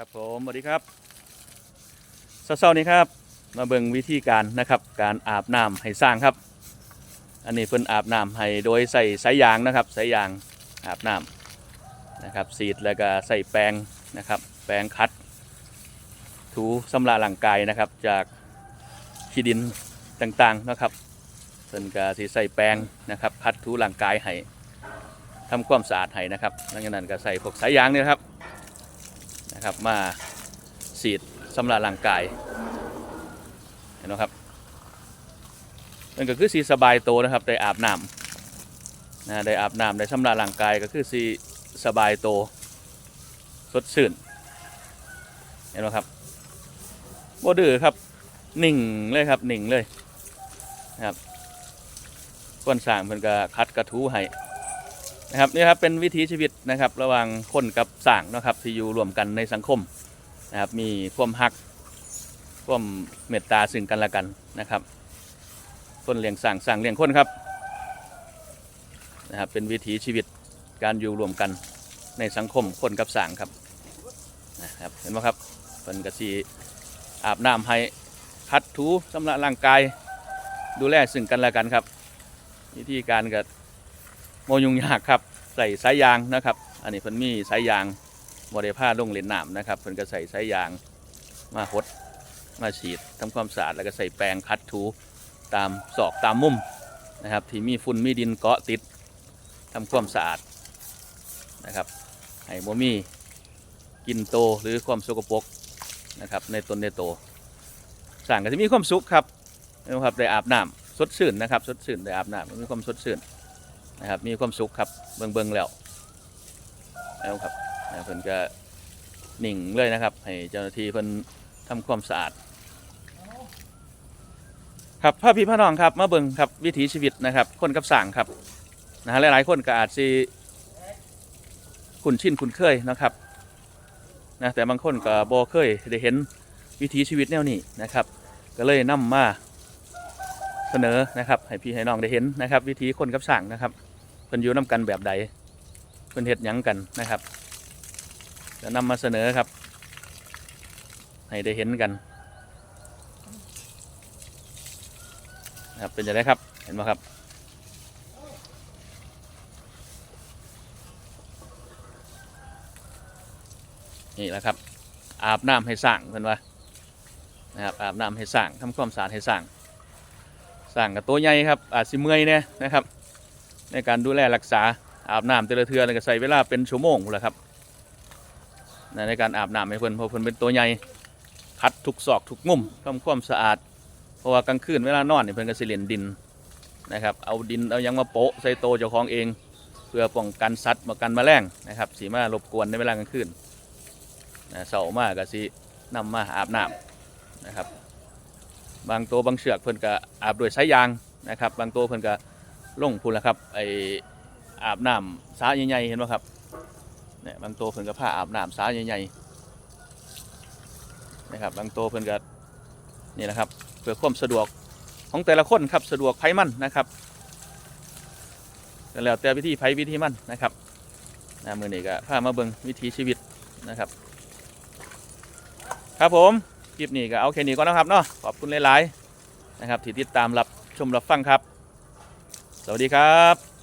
ครับผมสวัสดีครับเช้าๆนี้ครับ มาเบิ่งวิธีการนะครับ การอาบน้ำให้สร้างครับ อันนี้เพิ่นอาบน้ำให้โดยใส่สายยางนะครับสายยางอาบน้ำนะครับสีดแล้วก็ใส่แปรงนะครับ แปรงคัด ถูสำระร่างกายนะครับ จากขี้ดินต่างๆนะครับเพิ่นก็สิใส่แปรงนะครับคัดถูร่างกายให้ทำความสะอาดให้นะครับหลังจากนั้นก็ใส่พวกสายยางนี่นะครับ นะครับมาสีดสำหรับร่างกายเห็นไหมครับมันก็คือสีสบายโตนะครับได้อาบน้ำนะได้อาบน้ำได้สำหรับร่างกายก็คือสีสบายโตสดชื่นเห็นไหมครับบ่ดื้อครับหนิ่งเลยครับหนิ่งเลยนะครับก้นสางเพิ่นก็คัดกระทูให้ นะครับนี่ครับเป็นวิถีชีวิตนะครับ ระหว่างคนกับสร้างนะครับที่อยู่รวมกันในสังคมนะครับ มีความฮักความเมตตาซึ่งกันและกันนะครับคนเลี้ยงสร้างสร้างเลี้ยงคนครับนะครับ เป็นวิถีชีวิตการอยู่รวมกันในสังคมคนกับสร้างครับนะครับเห็นไหมครับเป็นกระสีอาบน้ำให้คัดถูสำระร่างกาย ดูแลซึ่งกันและกันครับ วิธีการก็ โมยุงยากครับใส่สายยางนะครับ อันนี้เพิ่นมีสายยางบริผ้าลงเล่นน้ำนะครับเพิ่นก็ใส่สายยางมาหดมาฉีดทำความสะอาดแล้วก็ใส่แปรงคัดถูตามศอกตามมุมนะครับ ที่มีฝุ่นมีดินเกาะติดทำความสะอาดนะครับให้โมมีกินโตหรือความสกปรกนะครับ ในตนในโตสั่งก็จะมีความสุขครับนะครับได้อาบน้ำสดชื่นนะครับ สดชื่นได้อาบน้ำมีความสดชื่น นะครับมีความสุขครับเบิ่งเบิ่งแล้วแล้วครับนะเพิ่นก็หนิ่งเลยนะครับ ให้เจ้าหน้าที่เพิ่นทำความสะอาด ครับพ่อพี่พ่อน้องครับมาเบิ่งครับวิถีชีวิตนะครับ คนกับสร้างครับนะฮะหลายๆคนก็อาจสิคุ้นชินคุ้นเคยนะครับนะแต่บางคนก็บ่เคยได้เห็นวิถีชีวิตแนวนี้นะครับ ก็เลยนำมาเสนอนะครับ ให้พี่ให้น้องได้เห็นนะครับ วิธีคนกับสร้างนะครับ พิ่นอยู่นํกันแบบใดเพิ่นเฮ็ดหยังกันนะครับจะนำมาเสนอครับ ให้ได้เห็นกันนะครับเป็นจะได้ครับเห็นไหมครับนี่แหละครับ อาบน้ำให้สร้างเพิ่นว่านะครับอาบน้ำให้สร้างทำความสะอาดให้สร้างสร้างกับตัวใหญ่ครับอาจสิเมื่อยเนี่ยนะครับ ในการดูแลรักษาอาบน้ำแต่ละเทือนก็ใส่เวลาเป็นชั่วโมงพู้นแหละครับในการอาบน้ำให้เพิ่นเพราะเพิ่นเป็นตัวใหญ่คัดทุกซอกทุกมุมทำความสะอาด เพราะว่ากลางคืนเวลานอนนี่เพิ่นก็สิเล่นดินนะครับเอาดินเอายังมาโปะใส่โตเจ้าของเอง เพื่อป้องกันสัตว์มากันแมลงนะครับสีมารบกวนในเวลากลางคืนนะเสามากก็สินำมาอาบน้ำนะครับ บางตัวบางเชือกเพิ่นก็อาบด้วยสายยางนะครับ บางตัวเพิ่นก็ ลงพูนแล้วครับไออาบน้ำสาใหญ่ๆเห็นไหมครับเนี่ยบางตัวเพิ่นก็ผ้าอาบน้ำสาใหญ่ๆนะครับบางตัวเพิ่นก็นี่แหละครับเพื่อความสะดวกของแต่ละคนครับสะดวกไผมันนะครับแล้วแต่วิธีไผวิธีมันนะครับนะมือนี้ก็พามาเบิ่งวิถีชีวิตนะครับ ครับผมคลิปนี้ก็เอาแค่นี้ก่อนนะครับเนาะขอบคุณหลายๆนะครับที่ติดตามรับชมรับฟังครับ สวัสดีครับ